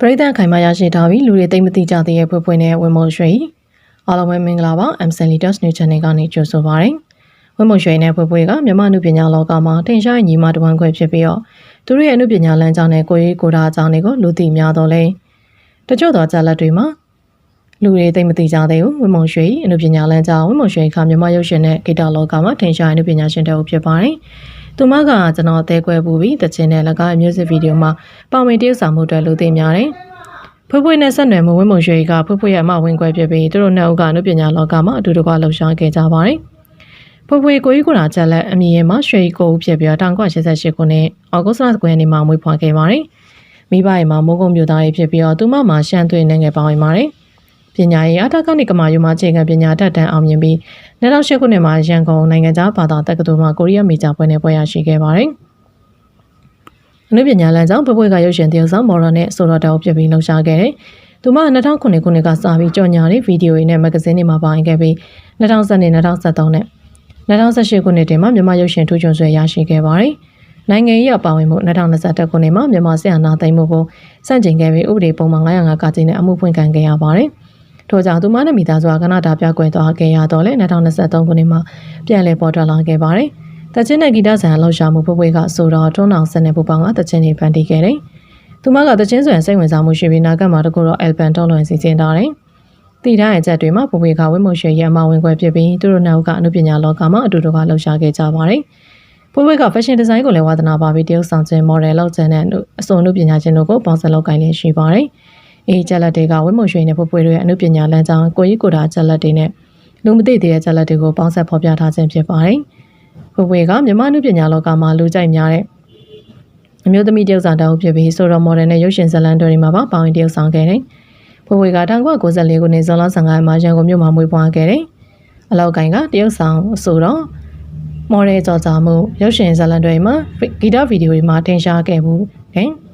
ပရိသတ်ခိုင်မာရရှိထားပြီးလူတွေသိမသိကြသေးတဲ့ဖွယ်ဖွယ်နဲ့ဝင်းမုံရွှေအားလုံးပဲမင်္ဂလာပါ MSN Leaders New Channel ကနေကြိုဆိုပါရစေဝင်းမုံရွှေနဲ့ဖွယ်ဖွယ်ကမြန်မာလူပညာလောကမှာထင်ရှားညီမတစ်ဝန်းခွဲဖြစ်ပြီးတော့သူတို့ရဲ့အမှုပညာလမ်းကြောင်းနဲ့ကိုယ်ရေးကိုယ်တာအကြောင်းတွေကိုလူသိများတော့လဲတချို့သောကြလက်တွေမှာလူတွေသိမသိကြသေးဘူးဝင်းမုံရွှေအမှုပညာလမ်းကြောင်းဝင်းမုံရွှေခါမြန်မာရုပ်ရှင်နဲ့ဂီတလောကမှာထင်ရှားအမှုပညာရှင်တစ်ဦးဖြစ်ပါတယ် သူမကကျွန်တော်အသေးကွဲပူပြီးတခြင်းနဲ့၎င်းရဲ့ music video မှာပါဝင်တရုပ်ဆောင်မှုအတွက်လူသိများတယ်ဖွေးဖွေးနဲ့ဆက်နွယ်မှုဝင်းမုံရွှေကဖွေးဖွေးရဲ့အမဝင်ခွဲဖြစ်ပြီးသူတို့နှစ်ဦးကအနုပညာလောကမှာအတူတကွလှုပ်ရှားခဲ့ကြပါတယ်။ဖွေးဖွေးကိုကြီးကိုရာချက်လက်အမည်ရဲ့မှာရွှေကိုဦးဖြစ်ပြီး1988ခုနှစ်ဩဂုတ်လ9ရက်နေ့မှာမွေးဖွားခဲ့ပါတယ်။မိဘရဲ့မှာမိုးကုံမျိုးသားရေးဖြစ်ပြီးတော့သူမမှာရှမ်းသွေးနဲ့ငယ်ပါဝင်ပါတယ်။ ပညာရေးအထက်ကနိကမာယူမှာအခြေခံပညာတတ်တန်းအောင်မြင်ပြီး2008ခုနှစ်မှာရန်ကုန်နိုင်ငံသားဘာသာတက္ကသိုလ်မှာကိုရီးယားမေဂျာပွဲနဲ့ပွဲရရှိခဲ့ပါတယ်။အနုပညာလမ်းကြောင်းဘပွဲကရုပ်ရှင်တရုပ်ဆောင်မော်ဒယ်နဲ့ဆိုတော့တောက်ဖြစ်ပြီးလှုပ်ရှားခဲ့တယ်။သူမ2009ခုနှစ်ကစပြီးကြော်ညာတဲ့ဗီဒီယိုတွေနဲ့မဂ္ဂဇင်းတွေမှာပါဝင်ခဲ့ပြီး2010နဲ့2013နဲ့2018ခုနှစ်တင်မှာမြန်မာရုပ်ရှင်ထူးချွန်ဆွဲရရှိခဲ့ပါတယ်။နိုင်ငံရေးအပါဝင်မှု2021ခုနှစ်မှာမြန်မာစစ်အာဏာသိမ်းမှုကိုစန့်ကျင်ခဲ့ပြီးဥပဒေပုံမှန်905ကကြီးနဲ့အမှုဖွင့်ခံခဲ့ရပါတယ်။ ထို့ကြောင့်သူမနဲ့မိသားစုကကနဒါပြကွယ်သွားခဲ့ရတော့လေ2023ခုနှစ်မှာပြန်လည်ပေါ်ထွက်လာခဲ့ပါတယ်။တချင်းနဲ့ဂီတဆန်လှောက်ရှာမှုဖွဲ့ဖွဲ့ကဆိုတော့တွန်းအောင်စနေပူပေါင်းကတချင်းတွေဖန်တီးခဲ့တယ်။သူမကတချင်းဆိုရင်စိတ်ဝင်စားမှုရှိပြီးနာကတ်မှာတကူတော့ album ထုတ်လွှင့်စီစဉ်ထားတယ်။တည်ထားရဲ့ချက်တွေမှာပူပွေကဝိမုံရွှေရဲ့အမဝင်ခွဲဖြစ်ပြီးသူတို့နှစ်ဦးကအမှုပညာလောကမှာအတူတူကလှုပ်ရှားခဲ့ကြပါတယ်။ပူပွေက fashion design ကိုလည်းဝါသနာပါပြီးတရုတ်ဆောင်ခြင်း model လောက်ကျန်တဲ့အစုံအမှုပညာရှင်တို့ကိုပေါင်းစပ်လုပ်ကိုင်နေရှိပါတယ်။ အေးချက်လက်တွေကဝိမုံရွှေနဲ့ပူပွေတို့ရဲ့အမှုပညာလမ်းကြောင်းကိုကြီးကိုတာချက်လက်တွေနဲ့လူမသိသေးတဲ့ချက်လက်တွေကိုပေါင်းစပ်ဖော်ပြထားခြင်းဖြစ်ပါတယ်။ဖွေဖွေကမြန်မာနုပညာလောကမှာလူကြိုက်များတဲ့အမျိုးသမီးတယောက်ဆောင်တောက်ဖြစ်ပြီးဆိုတော့မော်ဒယ်နဲ့ရုပ်ရှင်ဇာတ်လမ်းတွေမှာပါပါဝင်တယောက်ဆောင်ခဲ့တယ်။ဖွေဖွေက1994ခုနှစ်ဇွန်လ15ရက်မှာရန်ကုန်မြို့မှာမွေးဖွားခဲ့တယ်။အလောက်ကင်ကတယောက်ဆောင်ဆိုတော့မော်ဒယ်ကြော်ကြမှုရုပ်ရှင်ဇာတ်လမ်းတွေမှာဂီတဗီဒီယိုတွေမှာထင်ရှားခဲ့ဘူးတယ်။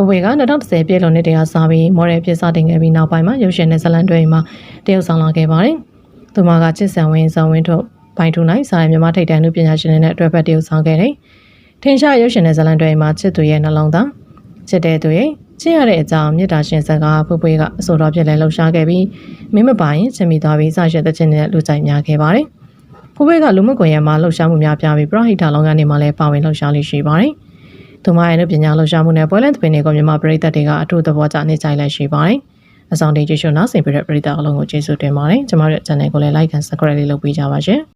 ဖွေဖွေက2010ပြည့်လွန်နှစ်တည်းကစပြီးမော်ဒယ်ဖြစ်စတင်ခဲ့ပြီးနောက်ပိုင်းမှာရုပ်ရှင်နဲ့ဇာတ်လမ်းတွေမှာတယောက်ဆောင်လာခဲ့ပါတယ်။သူမကချစ်ဆန်ဝင်းဇော်ဝင်းတို့ပိုင်ထူနိုင်စာရမြန်မာထိပ်တန်းလူပညာရှင်တွေနဲ့အတွက်ပတ်တရုပ်ဆောင်ခဲ့တယ်။ထင်ရှားရုပ်ရှင်တဲ့ဇာတ်လမ်းတွေမှာချစ်သူရဲ့နှလုံးသားချစ်တဲ့သူရဲ့ချစ်ရတဲ့အကြောင်းမေတ္တာရှင်စကားဖွေးဖွေးကအဆိုတော်ဖြစ်လဲလှူရှားခဲ့ပြီးမင်းမပိုင်ချင်မိသွားပြီးစရတဲ့ချင်းနဲ့လူကြိုက်များခဲ့ပါတယ်။ဖွေးဖွေးကလူမှုကွန်ရက်မှာလှူရှားမှုများပြားပြီးပရဟိတလောကနေမှလည်းပါဝင်လှူရှားလိရှိပါတယ်။ သူမရဲ့ပညာလှူရှားမှုနဲ့ပွဲလန့်သပင်တွေကိုမြန်မာပြည်သက်တွေကအထူးသဘောကျနေကြလိုက်ရှိပါတယ်။အဆောင်တေးကျေးဇူးနာဆင်ပြတဲ့ပရိသတ်အလုံးကိုကျေးဇူးတင်ပါတယ်။ကျမတို့ channel ကိုလည်း like and subscribe လေးလုပ်ပေးကြပါရှင်။